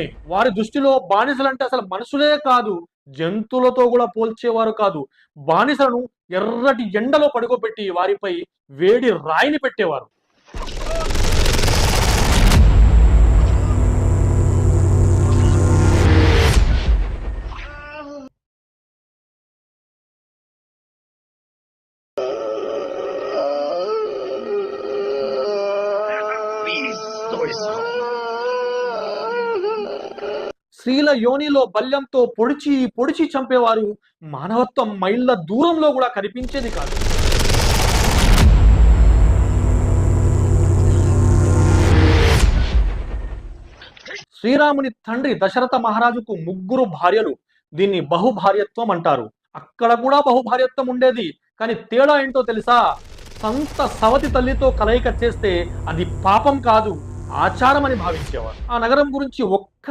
నిజమే. వారి దృష్టిలో బానిసలంటే అసలు మనుషులే కాదు జంతువులతో కూడా పోల్చేవారు కాదు. బానిసలను ఎర్రటి ఎండలో పడుకోబెట్టి వారిపై వేడి రాయిని పెట్టేవారు. స్త్రీల యోనిలో బల్యంతో పొడిచి పొడిచి చంపేవారు మానవత్వం మైళ్ళ దూరంలో కూడా కనిపించేది కాదు. శ్రీరాముని తండ్రి దశరథ మహారాజుకు ముగ్గురు భార్యలు. దీన్ని బహుభార్యత్వం అంటారు. అక్కడ కూడా బహుభార్యత్వం ఉండేది. కానీ తేడా ఏంటో తెలుసా? సంత సవతి తల్లితో కలయిక చేస్తే అది పాపం కాదు ఆచారం అని భావించేవారు. ఆ నగరం గురించి ఒక్క